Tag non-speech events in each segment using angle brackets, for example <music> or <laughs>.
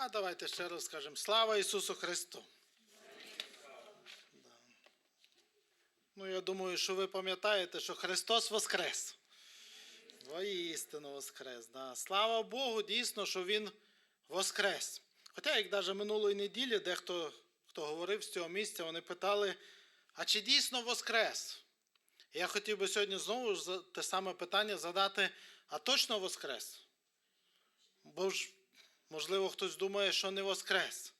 А давайте ще раз скажемо Слава Ісусу Христу! Да. Ну, я думаю, що ви пам'ятаєте, що Христос Воскрес. Воістину Воскрес. Да. Слава Богу, дійсно, що Він Воскрес. Хоча, як навіть минулої неділі, дехто хто говорив з цього місця, вони питали, а чи дійсно Воскрес? Я хотів би сьогодні знову ж те саме питання задати, а точно Воскрес? Бо ж, можливо, хтось думає, що не Воскрес.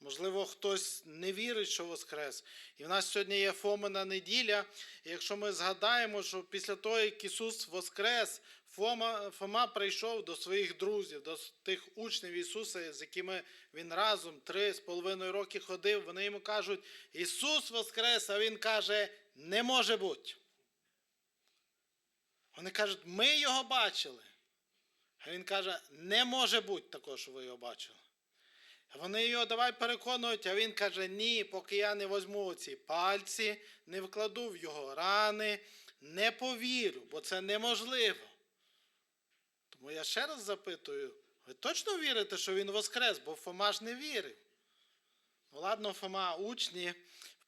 Можливо, хтось не вірить, що Воскрес. І в нас сьогодні є Фомина неділя. І якщо ми згадаємо, що після того, як Ісус Воскрес, Фома, Фома прийшов до своїх друзів, до тих учнів Ісуса, з якими він разом три з половиною роки ходив, вони йому кажуть, Ісус Воскрес, а Він каже, не може бути. Вони кажуть, ми його бачили. Він каже, не може бути такого, що ви його бачили. Вони його давай переконують, а він каже, ні, поки я не возьму ці пальці, не вкладу в його рани, не повірю, бо це неможливо. Тому я ще раз запитую, ви точно вірите, що він воскрес, бо Фома ж не вірив. Ну ладно, Фома, учні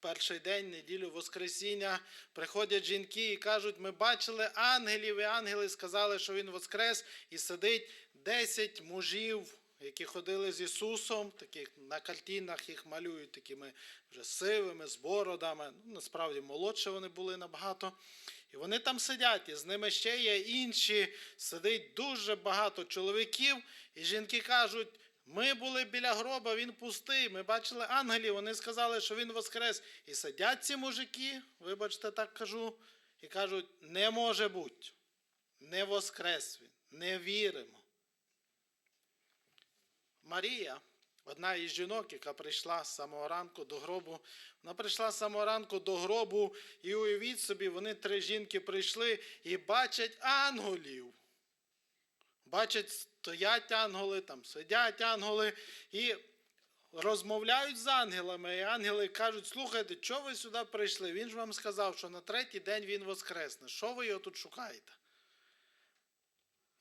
перший день неділю Воскресіння приходять жінки і кажуть, ми бачили ангелів, і ангели сказали, що він воскрес, і сидить 10 мужів, які ходили з Ісусом, таких на картинах їх малюють такими вже сивими, з бородами. Ну, насправді молодше вони були набагато. І вони там сидять, і з ними ще є інші. Сидить дуже багато чоловіків, і жінки кажуть, ми були біля гроба, він пустий. Ми бачили ангелів, вони сказали, що він воскрес. І сидять ці мужики, вибачте, так кажу, і кажуть, не може бути. Не воскрес він, не віримо. Марія, одна із жінок, яка прийшла з самого ранку до гробу, вона прийшла з самого ранку до гробу, і уявіть собі, вони три жінки прийшли і бачать ангелів. Бачать, стоять ангели, там сидять ангели і розмовляють з ангелами. І ангели кажуть, слухайте, чого ви сюди прийшли? Він ж вам сказав, що на третій день він воскресне. Що ви його тут шукаєте?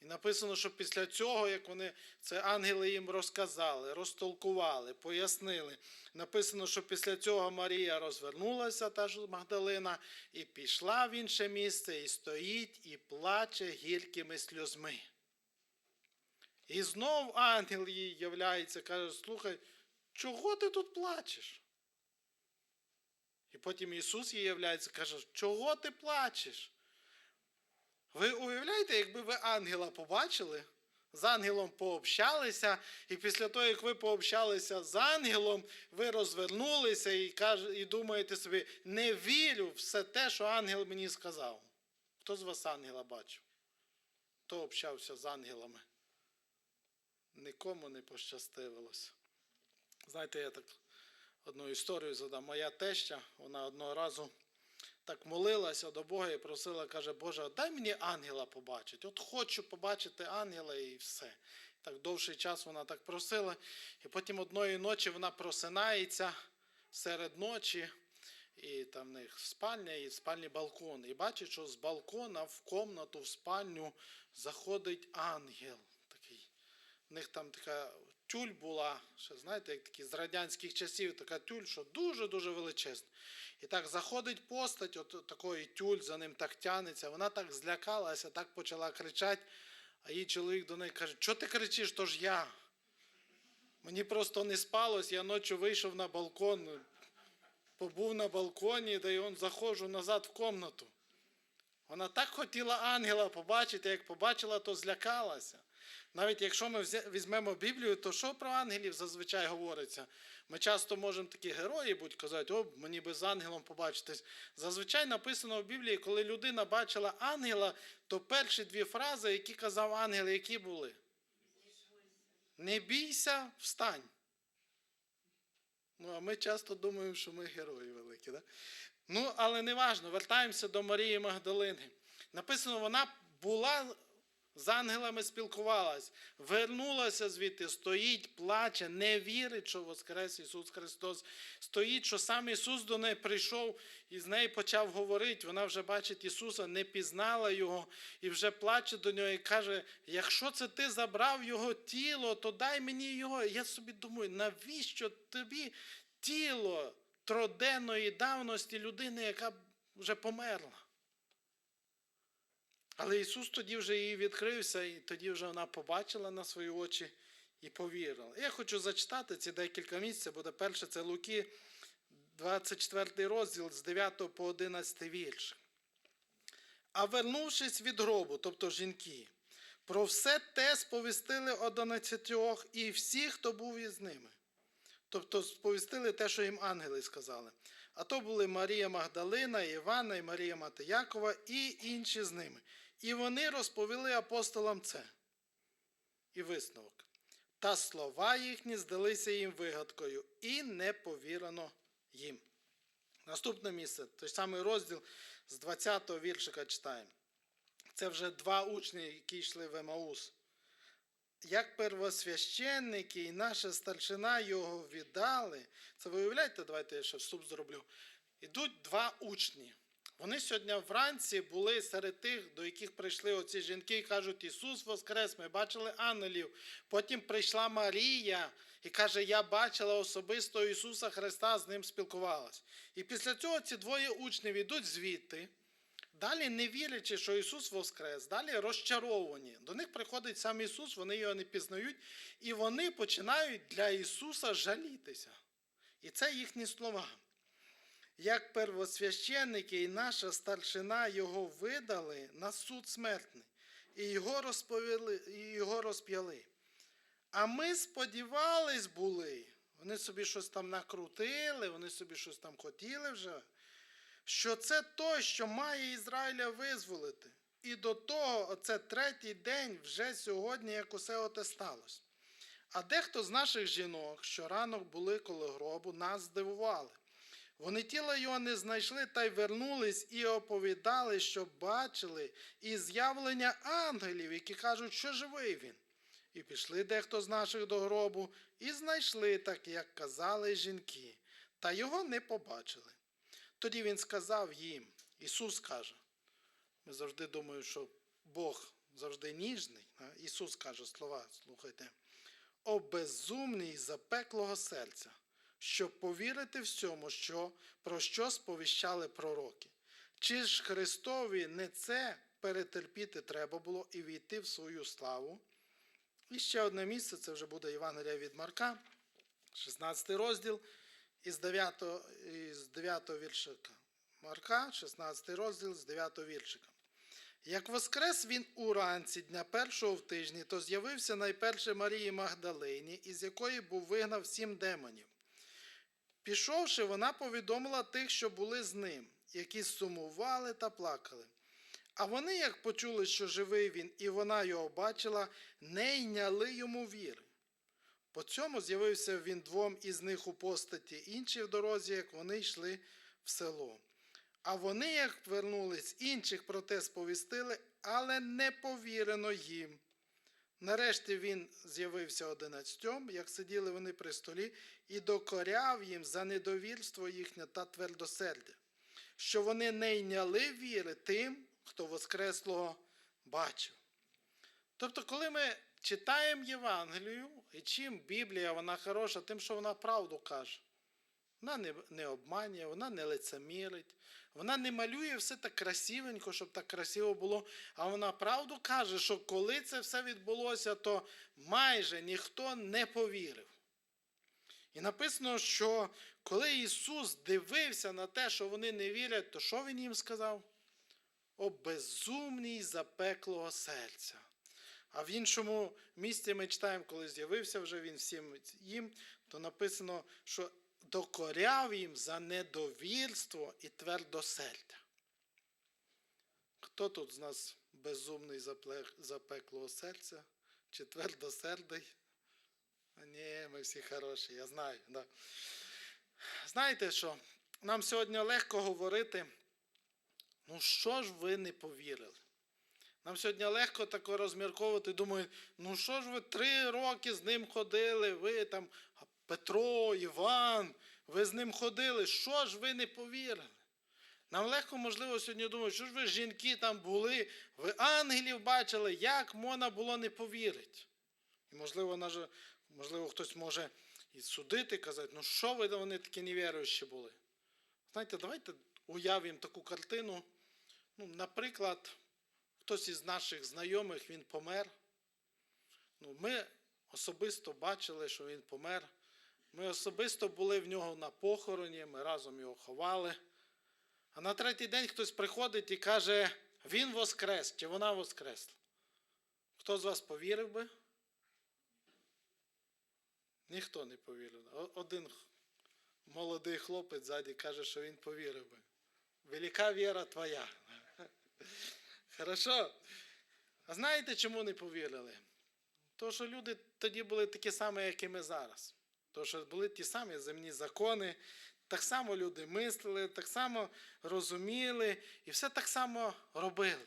І написано, що після цього, як вони це ангели їм розказали, розтолкували, пояснили. Написано, що після цього Марія розвернулася, та ж Магдалина, і пішла в інше місце, і стоїть, і плаче гіркими сльозми. І знов ангел їй являється, каже: слухай, чого ти тут плачеш? І потім Ісус їй являється, каже, чого ти плачеш? Ви уявляєте, якби ви ангела побачили, з ангелом пообщалися, і після того, як ви пообщалися з ангелом, ви розвернулися і каже, і думаєте собі, не вірю в все те, що ангел мені сказав. Хто з вас ангела бачив? Хто общався з ангелами? Нікому не пощастивилося. Знаєте, я так одну історію задам. Моя теща, вона одного разу так молилася до Бога і просила, каже, Боже, дай мені ангела побачити. От хочу побачити ангела і все. Так довший час вона так просила. І потім одної ночі вона просинається серед ночі, і там в них спальня і спальний балкон. І бачить, що з балкона в комнату, в спальню заходить ангел. В них там така тюль була, ще знаєте, як такі з радянських часів така тюль, що дуже-дуже величезна. І так заходить постать, от такої тюль, за ним так тянеться. Вона так злякалася, так почала кричати. А її чоловік до неї каже: Чого ти кричиш, то ж я? Мені просто не спалось, я ночі вийшов на балкон, побув на балконі, да й он заходжу назад в комнату. Вона так хотіла ангела побачити, як побачила, то злякалася. Навіть якщо ми візьмемо Біблію, то що про ангелів зазвичай говориться? Ми часто можемо такі герої будь казати, о, мені би з ангелом побачитись. Зазвичай написано в Біблії, коли людина бачила ангела, то перші дві фрази, які казав ангел, які були? Не бійся, встань. Ну, а ми часто думаємо, що ми герої великі. Да? Ну, але не важно, вертаємося до Марії Магдалини. Написано, вона була з ангелами спілкувалась, вернулася звідти, стоїть, плаче, не вірить, що Воскрес Ісус Христос. Стоїть, що сам Ісус до неї прийшов і з нею почав говорити. Вона вже бачить Ісуса, не пізнала Його і вже плаче до нього і каже: якщо це ти забрав Його тіло, то дай мені його. Я собі думаю, навіщо тобі тіло троденної давності людини, яка вже померла? Але Ісус тоді вже їй відкрився, і тоді вже вона побачила на свої очі і повірила. Я хочу зачитати ці декілька місць. Буде перше, це Луки, 24 розділ з 9 по 11 вірш. А вернувшись від гробу, тобто жінки, про все те сповістили одинадцятьох і всі, хто був із ними. Тобто сповістили те, що їм ангели сказали. А то були Марія Магдалина, Івана і Марія Мати Якова і інші з ними. І вони розповіли апостолам це. І висновок. Та слова їхні здалися їм вигадкою, і не повірено їм. Наступне місце, той самий розділ з 20-го віршика читаємо. Це вже два учні, які йшли в Емаус. Як первосвященники і наша старшина його віддали, це ви уявляєте, давайте я ще вступ зроблю. Ідуть два учні. Вони сьогодні вранці були серед тих, до яких прийшли оці жінки і кажуть, Ісус Воскрес, ми бачили ангелів. Потім прийшла Марія і каже, я бачила особисто Ісуса Христа, з ним спілкувалась. І після цього ці двоє учнів йдуть звідти. Далі не вірячи, що Ісус Воскрес, далі розчаровані. До них приходить сам Ісус, вони його не пізнають, і вони починають для Ісуса жалітися. І це їхні слова. Як первосвященники і наша старшина його видали на суд смертний, і його розповіли, і його розп'яли. А ми сподівались були, вони собі щось там накрутили, вони собі щось там хотіли вже що це той, що має Ізраїля визволити. І до того, це третій день вже сьогодні, як усе оте сталося. А дехто з наших жінок, що ранок були коло гробу, нас здивували. Вони тіла його не знайшли та й вернулись і оповідали, що бачили і з'явлення ангелів, які кажуть, що живий він. І пішли дехто з наших до гробу, і знайшли так, як казали жінки, та його не побачили. Тоді він сказав їм, Ісус каже, ми завжди думаємо, що Бог завжди ніжний. Ісус каже слова, слухайте, о безумний запеклого серця, щоб повірити всьому, що, про що сповіщали пророки. Чи ж Христові не це перетерпіти треба було і війти в свою славу? І ще одне місце, це вже буде Євангелія від Марка, 16 розділ із 9, із 9 віршика. Марка, 16 розділ з 9 віршика. Як воскрес він уранці дня першого в тижні, то з'явився найперше Марії Магдалині, із якої був вигнав сім демонів. Пішовши, вона повідомила тих, що були з ним, які сумували та плакали. А вони, як почули, що живий він, і вона його бачила, не йняли йому віри. По цьому з'явився він двом із них у постаті, інші в дорозі, як вони йшли в село. А вони, як вернулись, інших про те сповістили, але не повірено їм. Нарешті він з'явився одинадцятьом, як сиділи вони при столі, і докоряв їм за недовірство їхнє та твердосердя, що вони не йняли віри тим, хто Воскреслого бачив. Тобто, коли ми читаємо Євангелію, і чим Біблія вона хороша, тим, що вона правду каже. Вона не, не обманює, вона не лицемірить, вона не малює все так красивенько, щоб так красиво було. А вона правду каже, що коли це все відбулося, то майже ніхто не повірив. І написано, що коли Ісус дивився на те, що вони не вірять, то що Він їм сказав? О безумній запеклого серця. А в іншому місці ми читаємо, коли з'явився вже він всім їм, то написано, що докоряв їм за недовірство і твердосердя. Хто тут з нас безумний запеклого серця чи твердосердий? Ні, ми всі хороші, я знаю. Да. Знаєте що? Нам сьогодні легко говорити, ну що ж ви не повірили? Нам сьогодні легко тако розмірковувати, думають, ну що ж ви три роки з ним ходили, ви там Петро, Іван, ви з ним ходили, що ж ви не повірили? Нам легко, можливо, сьогодні думати, що ж ви жінки там були, ви ангелів бачили, як можна було не повірити? І можливо, наже- можливо, хтось може і судити, казати, ну що ви вони такі невіруючі були? Знаєте, давайте уявимо таку картину. Ну, наприклад, хтось із наших знайомих він помер. Ну, ми особисто бачили, що він помер. Ми особисто були в нього на похороні, ми разом його ховали. А на третій день хтось приходить і каже, він воскрес чи вона воскресла. Хто з вас повірив би? Ніхто не повірив. Один молодий хлопець ззаді каже, що він повірив би. Велика віра твоя. <laughs> Хорошо. А знаєте, чому не повірили? То, що люди тоді були такі самі, як і ми зараз. То, що були ті самі земні закони, так само люди мислили, так само розуміли і все так само робили.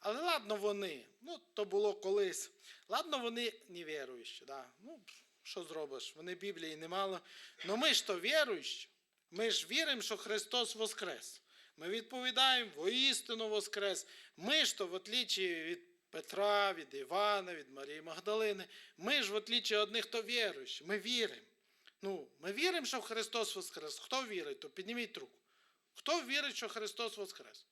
Але ладно вони, ну то було колись. Ладно, вони невіруючі. Да. Ну, що зробиш? Вони Біблії не мало. Ну ми ж то віруючі. Ми ж віримо, що Христос Воскрес. Ми відповідаємо, воістину Воскрес. Ми ж то, в отличі від Петра, від Івана, від Марії Магдалини, ми ж, в отличі одних, хто віруючі, ми віримо. Ну, ми віримо, що Христос Воскрес. Хто вірить, то підніміть руку. Хто вірить, що Христос Воскрес?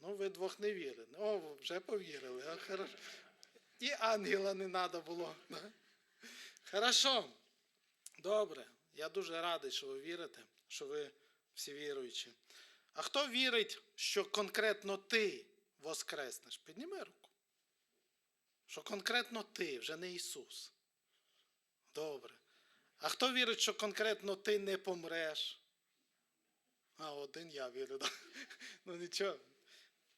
Ну, ви двох не вірили. О, вже повірили. А, хорошо. І ангела не треба було. Хорошо. Добре. Я дуже радий, що ви вірите, що ви всі віруючі. А хто вірить, що конкретно ти воскреснеш? Підніми руку. Що конкретно ти, вже не Ісус. Добре. А хто вірить, що конкретно ти не помреш? А, один я вірю. Да? <laughs> Ну нічого.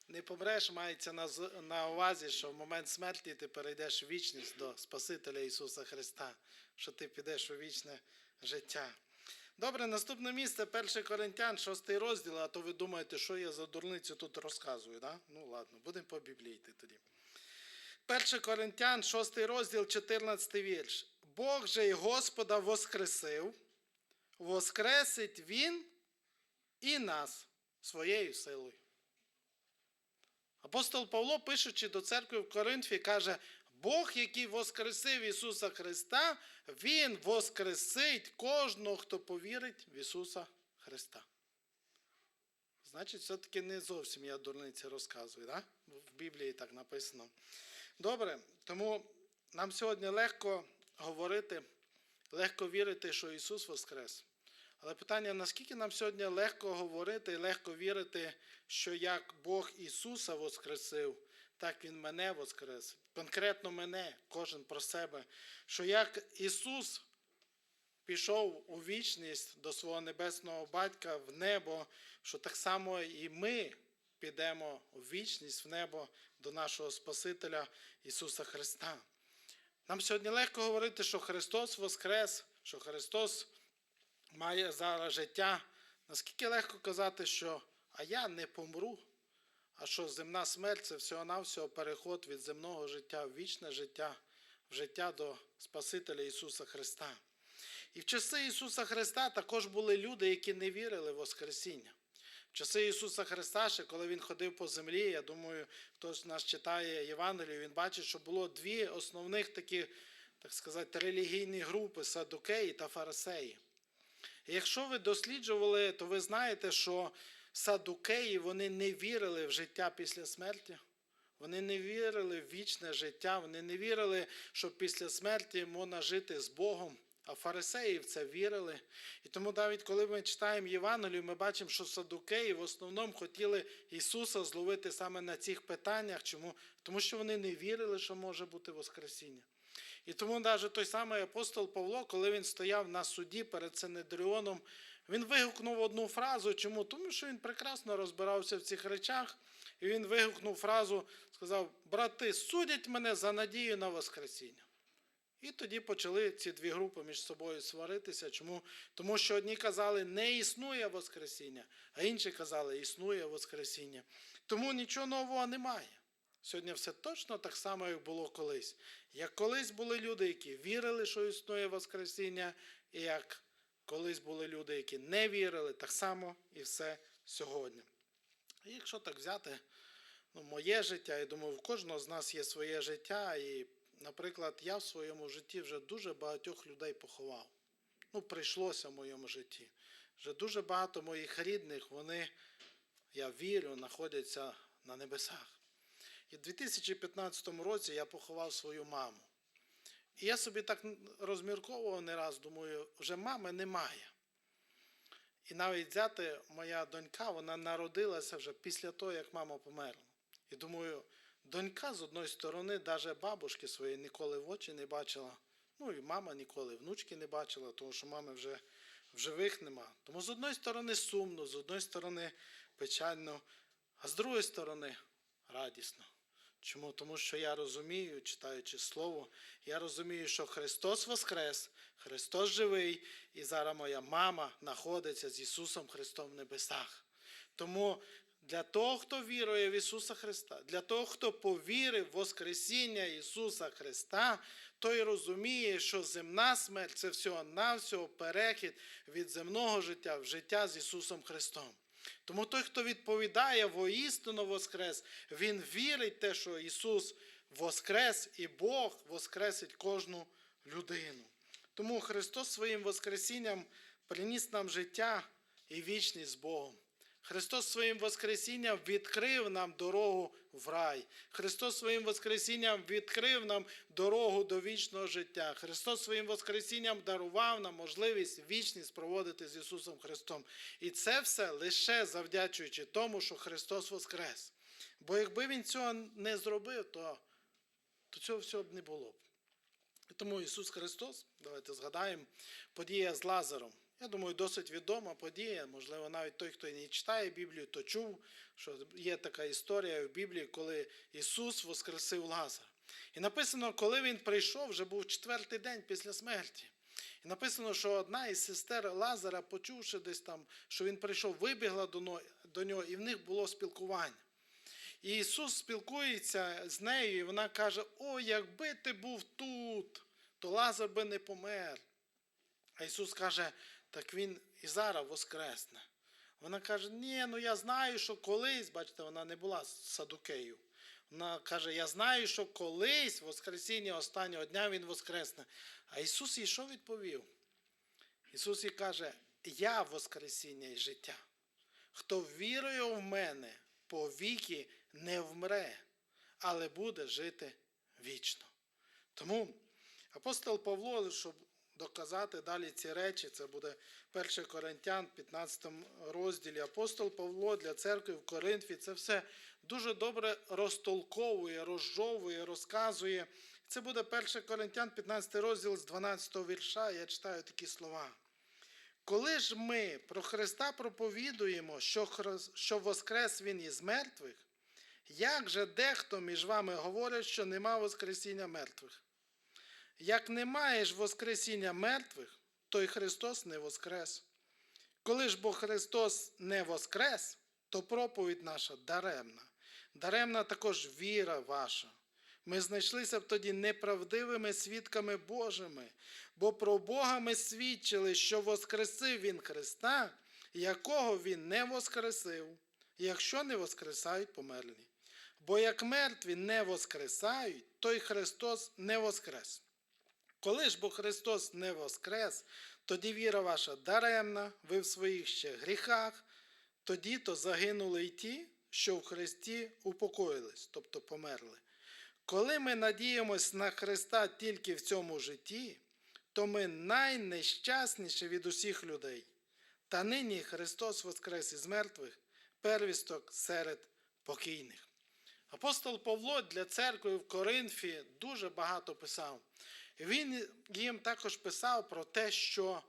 Не помреш, мається на, на увазі, що в момент смерті ти перейдеш в вічність до Спасителя Ісуса Христа, що ти підеш у вічне життя. Добре, наступне місце 1 Коринтян, 6 розділ, а то ви думаєте, що я за дурницю тут розказую. Да? Ну ладно, будемо по Біблії йти тоді. 1 Коринтян, 6 розділ, 14 вірш. Бог же й Господа воскресив, воскресить Він і нас своєю силою. Апостол Павло, пишучи до церкви в Коринфі, каже: Бог, який воскресив Ісуса Христа, Він воскресить кожного, хто повірить в Ісуса Христа. Значить, все-таки не зовсім я дурниці розказую, да? в Біблії так написано. Добре, тому нам сьогодні легко говорити, легко вірити, що Ісус Воскрес. Але питання, наскільки нам сьогодні легко говорити і легко вірити, що як Бог Ісуса Воскресив, так Він мене воскрес. Конкретно мене, кожен про себе. Що як Ісус пішов у вічність до свого небесного батька в небо, що так само і ми підемо у вічність в небо до нашого Спасителя Ісуса Христа. Нам сьогодні легко говорити, що Христос Воскрес, що Христос має зараз життя. Наскільки легко казати, що а я не помру, а що земна смерть це всього-навсього переход від земного життя в вічне життя, в життя до Спасителя Ісуса Христа. І в часи Ісуса Христа також були люди, які не вірили в Воскресіння. В часи Ісуса Христа, ще коли Він ходив по землі, я думаю, хто з нас читає Євангелію, він бачить, що було дві основних такі, так сказати, релігійні групи садукеї та фарисеї. І якщо ви досліджували, то ви знаєте, що садукеї вони не вірили в життя після смерті. Вони не вірили в вічне життя, вони не вірили, що після смерті можна жити з Богом. А фарисеї в це вірили. І тому навіть коли ми читаємо Євангелію, ми бачимо, що садукеї в основному хотіли Ісуса зловити саме на цих питаннях. Чому? Тому що вони не вірили, що може бути Воскресіння. І тому навіть той самий апостол Павло, коли він стояв на суді перед Синедріоном, він вигукнув одну фразу. Чому? Тому що він прекрасно розбирався в цих речах. І він вигукнув фразу, сказав: брати, судять мене за надію на Воскресіння. І тоді почали ці дві групи між собою сваритися. Чому? Тому що одні казали, не існує Воскресіння, а інші казали, існує Воскресіння. Тому нічого нового немає. Сьогодні все точно так само, як було колись. Як колись були люди, які вірили, що існує Воскресіння, і як колись були люди, які не вірили, так само і все сьогодні. Якщо так взяти, ну, моє життя, я думаю, в кожного з нас є своє життя, і, наприклад, я в своєму житті вже дуже багатьох людей поховав. Ну, прийшлося в моєму житті. Вже дуже багато моїх рідних, вони, я вірю, знаходяться на небесах. І в 2015 році я поховав свою маму. І я собі так розмірковував не раз, думаю, вже мами немає. І навіть взяти моя донька, вона народилася вже після того, як мама померла. І думаю, донька з одної сторони, навіть бабушки своєї ніколи в очі не бачила. Ну і мама ніколи внучки не бачила, тому що мами вже в живих нема. Тому з одної сторони сумно, з одної сторони печально, а з другої сторони радісно. Чому? Тому що я розумію, читаючи Слово, я розумію, що Христос Воскрес, Христос живий, і зараз моя мама знаходиться з Ісусом Христом в небесах. Тому для того, хто вірує в Ісуса Христа, для того, хто повірив в Воскресіння Ісуса Христа, той розуміє, що земна смерть це всього-навсього перехід від земного життя в життя з Ісусом Христом. Тому той, хто відповідає воістину Воскрес, він вірить в те, що Ісус Воскрес і Бог воскресить кожну людину. Тому Христос своїм Воскресінням приніс нам життя і вічність з Богом. Христос своїм Воскресінням відкрив нам дорогу в рай. Христос своїм Воскресінням відкрив нам дорогу до вічного життя. Христос своїм Воскресінням дарував нам можливість вічність проводити з Ісусом Христом. І це все лише завдячуючи тому, що Христос Воскрес. Бо якби Він цього не зробив, то, то цього всього б не було тому Ісус Христос, давайте згадаємо, подія з Лазаром. Я думаю, досить відома подія. Можливо, навіть той, хто не читає Біблію, то чув, що є така історія в Біблії, коли Ісус воскресив Лазара. І написано, коли він прийшов, вже був четвертий день після смерті. І написано, що одна із сестер Лазара, почувши десь там, що він прийшов, вибігла до нього, і в них було спілкування. І Ісус спілкується з нею, і вона каже: О, якби ти був тут, то Лазар би не помер. А Ісус каже, так Він і зараз воскресне. Вона каже, ні, ну я знаю, що колись, бачите, вона не була садукею. Вона каже, я знаю, що колись, Воскресіння останнього дня Він воскресне. А Ісус їй що відповів? Ісус їй каже, я Воскресіння і життя. Хто вірує в мене, повіки не вмре, але буде жити вічно. Тому апостол Павло, щоб доказати далі ці речі, це буде 1 Коринтян, 15 розділі. Апостол Павло для церкви в Коринфі це все дуже добре розтолковує, розжовує, розказує. Це буде 1 Коринтян, 15 розділ з 12 вірша. Я читаю такі слова. Коли ж ми про Христа проповідуємо, що, що воскрес Він із мертвих, як же дехто між вами говорить, що нема Воскресіння мертвих? Як немає ж Воскресіння мертвих, то й Христос не воскрес. Коли ж бо Христос не воскрес, то проповідь наша даремна. Даремна також віра ваша. Ми знайшлися б тоді неправдивими свідками Божими, бо про Бога ми свідчили, що воскресив Він Христа, якого Він не воскресив, якщо не воскресають померлі. Бо як мертві не воскресають, то й Христос не воскрес. Коли ж бо Христос не воскрес, тоді віра ваша даремна, ви в своїх ще гріхах, тоді то загинули й ті, що в Христі упокоїлись, тобто померли. Коли ми надіємось на Христа тільки в цьому житті, то ми найнещасніші від усіх людей. Та нині Христос воскрес із мертвих, первісток серед покійних. Апостол Павло для церкви в Коринфі дуже багато писав. Він їм також писав про те, що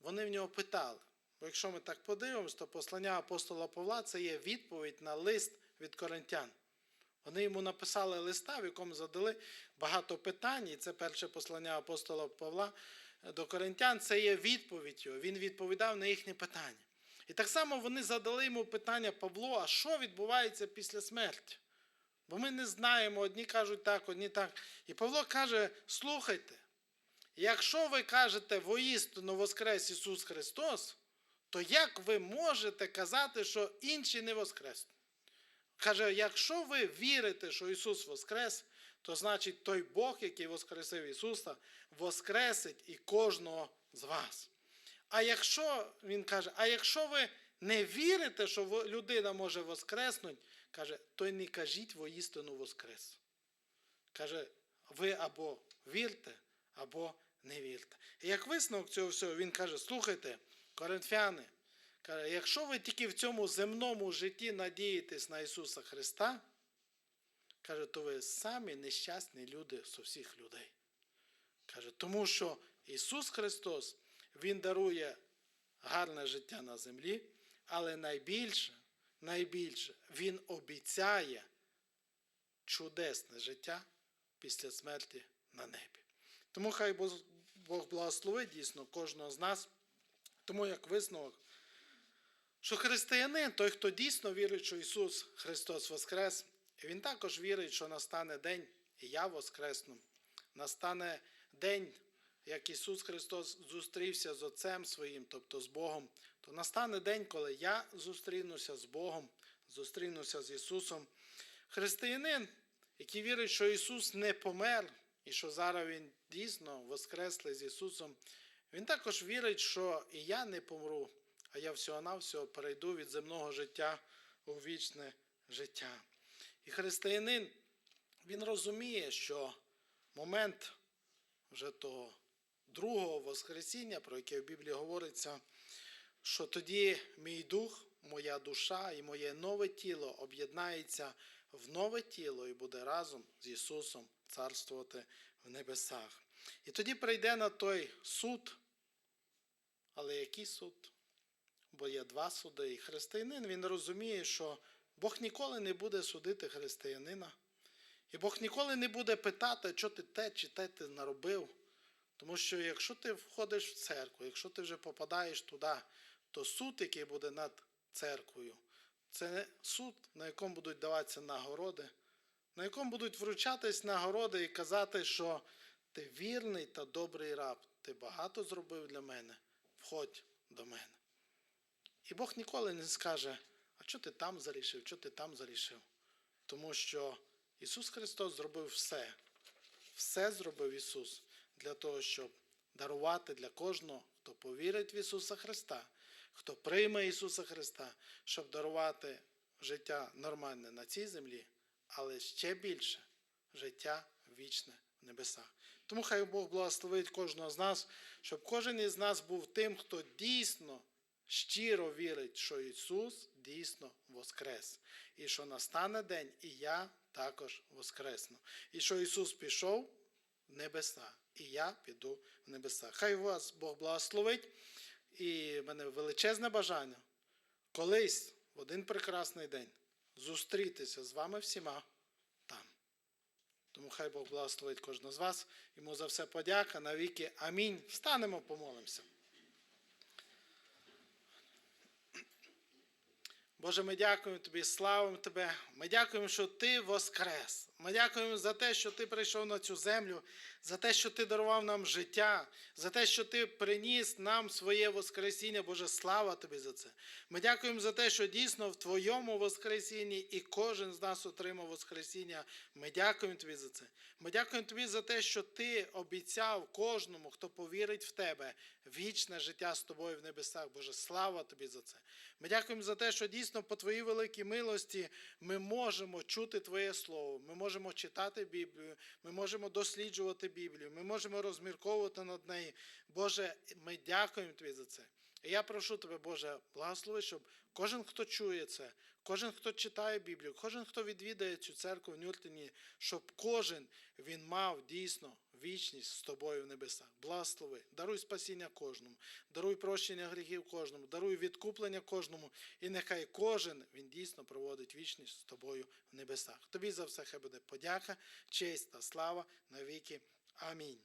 вони в нього питали. Бо якщо ми так подивимося, то послання апостола Павла це є відповідь на лист від коринтян. Вони йому написали листа, в якому задали багато питань, і це перше послання апостола Павла до коринтян, це є відповідь його. Він відповідав на їхні питання. І так само вони задали йому питання Павло, а що відбувається після смерті? Бо ми не знаємо, одні кажуть так, одні так. І Павло каже: слухайте, якщо ви кажете воістину Воскрес Ісус Христос, то як ви можете казати, що інші не воскреснуть? Каже, якщо ви вірите, що Ісус Воскрес, то значить той Бог, який Воскресив Ісуса, воскресить і кожного з вас. А якщо, Він каже, а якщо ви не вірите, що людина може воскреснути, каже, то й не кажіть воістину Воскрес. Каже, ви або вірте, або не вірте. І як висновок цього всього, він каже: слухайте, коринфяни, каже, якщо ви тільки в цьому земному житті надієтесь на Ісуса Христа, каже, то ви самі нещасні люди з усіх людей. Каже, тому що Ісус Христос, Він дарує гарне життя на землі, але найбільше, найбільше Він обіцяє чудесне життя після смерті на небі. Тому хай Бог благословить дійсно кожного з нас. Тому як висновок, що християнин, той, хто дійсно вірить, що Ісус Христос Воскрес, Він також вірить, що настане день, і я воскресну. Настане день, як Ісус Христос зустрівся з Отцем Своїм, тобто з Богом, то настане день, коли я зустрінуся з Богом, зустрінуся з Ісусом. Християнин, який вірить, що Ісус не помер, і що зараз Він дійсно воскреслий з Ісусом, він також вірить, що і я не помру, а я всього-навсього перейду від земного життя у вічне життя. І християнин, він розуміє, що момент вже того другого Воскресіння, про яке в Біблії говориться, що тоді мій дух, моя душа і моє нове тіло об'єднається в нове тіло і буде разом з Ісусом царствувати в небесах. І тоді прийде на той суд, але який суд? Бо є два суди. І християнин він розуміє, що Бог ніколи не буде судити християнина. І Бог ніколи не буде питати, що ти те чи те ти наробив. Тому що якщо ти входиш в церкву, якщо ти вже попадаєш туди, то суд, який буде над церквою, це суд, на якому будуть даватися нагороди, на якому будуть вручатись нагороди і казати, що ти вірний та добрий раб, ти багато зробив для мене, входь до мене. І Бог ніколи не скаже, а що ти там зарішив, що ти там зарішив. Тому що Ісус Христос зробив все. Все зробив Ісус для того, щоб дарувати для кожного, хто повірить в Ісуса Христа, хто прийме Ісуса Христа, щоб дарувати життя нормальне на цій землі, але ще більше життя вічне в небесах. Тому хай Бог благословить кожного з нас, щоб кожен із нас був тим, хто дійсно щиро вірить, що Ісус дійсно воскрес, і що настане день, і я також воскресну. І що Ісус пішов в небеса, і я піду в небеса. Хай вас Бог благословить, і в мене величезне бажання колись в один прекрасний день зустрітися з вами всіма там. Тому хай Бог благословить кожного з вас. Йому за все подяка навіки. Амінь. Встанемо, помолимося. Боже, ми дякуємо Тобі, славимо Тебе. Ми дякуємо, що Ти воскрес. Ми дякуємо за те, що Ти прийшов на цю землю, за те, що Ти дарував нам життя, за те, що Ти приніс нам своє Воскресіння. Боже, слава Тобі за це. Ми дякуємо за те, що дійсно в Твоєму Воскресінні і кожен з нас отримав Воскресіння. Ми дякуємо Тобі за це. Ми дякуємо Тобі за те, що Ти обіцяв кожному, хто повірить в Тебе, вічне життя з тобою в небесах. Боже, слава Тобі за це. Ми дякуємо за те, що дійсно по Твоїй великій милості ми можемо чути Твоє Слово, ми можемо читати Біблію, ми можемо досліджувати Біблію, ми можемо розмірковувати над нею. Боже, ми дякуємо Тобі за це. І я прошу Тебе, Боже, благослови, щоб кожен, хто чує це, кожен, хто читає Біблію, кожен, хто відвідає цю церкву в Нюртині, щоб кожен він мав дійсно вічність з тобою в небесах. Благослови, даруй спасіння кожному, даруй прощення гріхів кожному, даруй відкуплення кожному, і нехай кожен він дійсно проводить вічність з тобою в небесах. Тобі за все хай буде подяка, честь та слава навіки. Амінь.